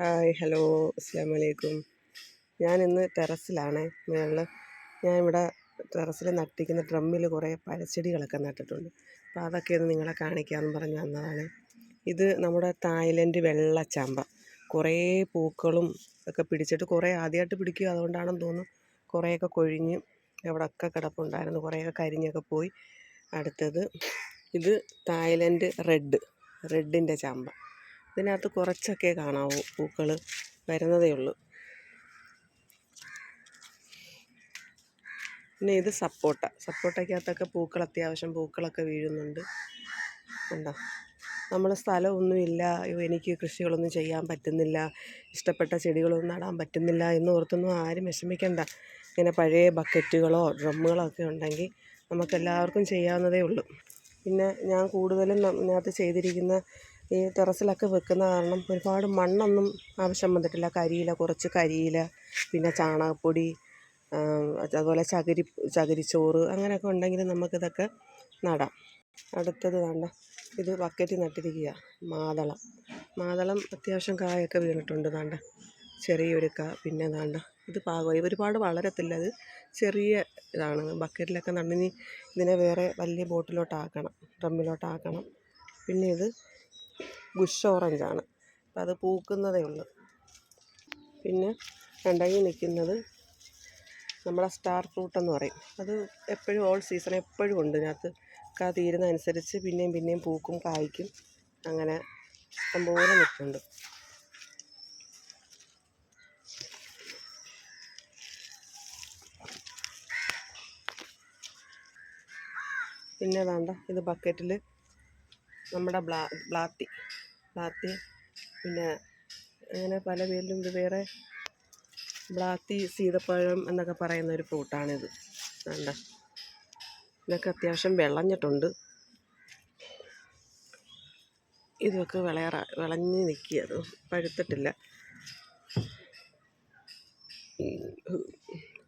Hi hello അസ്സാം വലൈക്കും ഞാനിന്ന് ടെറസിലാണ്. മുകളിൽ ഇവിടെ ടെറസിൽ നട്ടിരിക്കുന്ന ഡ്രമ്മിൽ കുറേ പഴച്ചെടികളൊക്കെ നട്ടിട്ടുണ്ട്. അപ്പോൾ അതൊക്കെ ഒന്ന് നിങ്ങളെ കാണിക്കാമെന്ന് പറഞ്ഞ് വന്നതാണ്. ഇത് നമ്മുടെ തായ്ലൻഡ് വെള്ളച്ചാമ്പ. കുറേ പൂക്കളും ഒക്കെ പിടിച്ചിട്ട് കുറേ ആദ്യമായിട്ട് പിടിക്കുക അതുകൊണ്ടാണെന്ന് തോന്നുന്നു. കുറേയൊക്കെ കൊഴിഞ്ഞ് അവിടെയൊക്കെ കിടപ്പുണ്ടായിരുന്നു. കുറേയൊക്കെ കരിഞ്ഞൊക്കെ പോയി. അടുത്തത് ഇത് തായ്ലൻഡ് റെഡ് റെഡിന്റെ ചാമ്പ. ഇതിനകത്ത് കുറച്ചൊക്കെ കാണാവൂ പൂക്കൾ വരുന്നതേ ഉള്ളൂ. പിന്നെ ഇത് സപ്പോട്ട. സപ്പോട്ടയ്ക്കകത്തൊക്കെ പൂക്കൾ അത്യാവശ്യം പൂക്കളൊക്കെ വീഴുന്നുണ്ട്. ഉണ്ടോ നമ്മൾ സ്ഥലമൊന്നുമില്ല. എനിക്ക് കൃഷികളൊന്നും ചെയ്യാൻ പറ്റുന്നില്ല. ഇഷ്ടപ്പെട്ട ചെടികളൊന്നും നടാൻ പറ്റുന്നില്ല എന്ന് ഓർത്തൊന്നും ആരും വിഷമിക്കണ്ട. ഇങ്ങനെ പഴയ ബക്കറ്റുകളോ ഡ്രമ്മുകളോ ഒക്കെ ഉണ്ടെങ്കിൽ നമുക്കെല്ലാവർക്കും ചെയ്യാവുന്നതേ ഉള്ളൂ. പിന്നെ ഞാൻ കൂടുതലും ഇതിനകത്ത് ചെയ്തിരിക്കുന്ന ഈ ടെറസിലൊക്കെ വെക്കുന്ന കാരണം ഒരുപാട് മണ്ണൊന്നും ആവശ്യം വന്നിട്ടില്ല. കരിയില കുറച്ച് കരിയില പിന്നെ ചാണകപ്പൊടി അതുപോലെ ചകിരി ചകിരിച്ചോറ് അങ്ങനെയൊക്കെ ഉണ്ടെങ്കിൽ നമുക്കിതൊക്കെ നടാം. അടുത്തത് വേണ്ട. ഇത് ബക്കറ്റിൽ നട്ടിരിക്കുക. മാതളം. മാതളം അത്യാവശ്യം കായൊക്കെ വീണിട്ടുണ്ട് വേണ്ട. ചെറിയൊരു കാ പിന്നെ വേണ്ട. ഇത് പാകമായി. ഒരുപാട് വളരത്തില്ല. അത് ചെറിയ ഇതാണ്. ബക്കറ്റിലൊക്കെ നടിനി ഇതിനെ വേറെ വലിയ ബോട്ടിലോട്ടാക്കണം. ഡ്രമ്മിലോട്ടാക്കണം. പിന്നെ ഇത് ബുഷ് ഓറഞ്ചാണ് അപ്പം അത് പൂക്കുന്നതേ ഉള്ളൂ. പിന്നെ രണ്ടായി നിൽക്കുന്നത് നമ്മളെ സ്റ്റാർ ഫ്രൂട്ട് എന്ന് പറയും. അത് എപ്പോഴും ഓൾ സീസൺ എപ്പോഴും ഉണ്ട്. ഇതിനകത്ത് കാ തീരുന്നതനുസരിച്ച് പിന്നെയും പിന്നെയും പൂക്കും കായ്ക്കും അങ്ങനെ ഇഷ്ടംപോലെ നിൽക്കുന്നുണ്ട് പിന്നെ വേണ്ട ഇത് ബക്കറ്റിൽ നമ്മുടെ ബ്ലാ ബ്ലാത്തി. ബ്ലാത്തി പിന്നെ അങ്ങനെ പല പേരിലും ഇത് വേറെ ബ്ലാത്തി സീതപ്പഴം എന്നൊക്കെ പറയുന്ന ഒരു ഫ്രൂട്ടാണിത്. വേണ്ട ഇതൊക്കെ അത്യാവശ്യം വിളഞ്ഞിട്ടുണ്ട്. ഇതൊക്കെ വിളയറ വിളഞ്ഞ് നിൽക്കുക. അത് പഴുത്തിട്ടില്ല.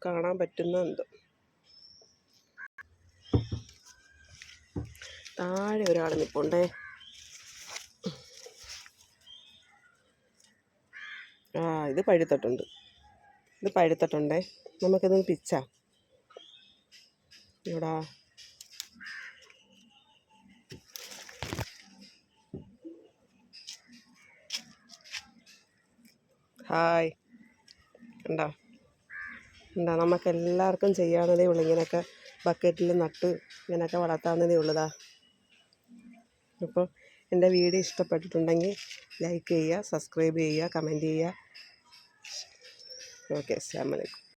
കാണാൻ പറ്റുന്ന എന്തോ. താഴെ ഒരാൾ നിൽപ്പുണ്ടേ ആ ഇത് പഴുത്തട്ടുണ്ട്. ഇത് പഴുത്തിട്ടുണ്ടേ. നമുക്കിതൊന്ന് പിച്ചാം. ഇവിടെ. ഹായ്. ഉണ്ടോ ഉണ്ടോ നമുക്കെല്ലാവർക്കും ചെയ്യാവുന്നതേ ഉള്ളൂ. ഇങ്ങനെയൊക്കെ ബക്കറ്റിൽ നട്ട് ഇങ്ങനെയൊക്കെ വളർത്താവുന്നതേ ഉള്ളതാ അപ്പോൾ എന്റെ വീഡിയോ ഇഷ്ടപ്പെട്ടിട്ടുണ്ടെങ്കിൽ ലൈക്ക് ചെയ്യുക സബ്സ്ക്രൈബ് ചെയ്യുക കമന്റ് ചെയ്യുക. ഓക്കെ അസ്സാം വലൈക്കും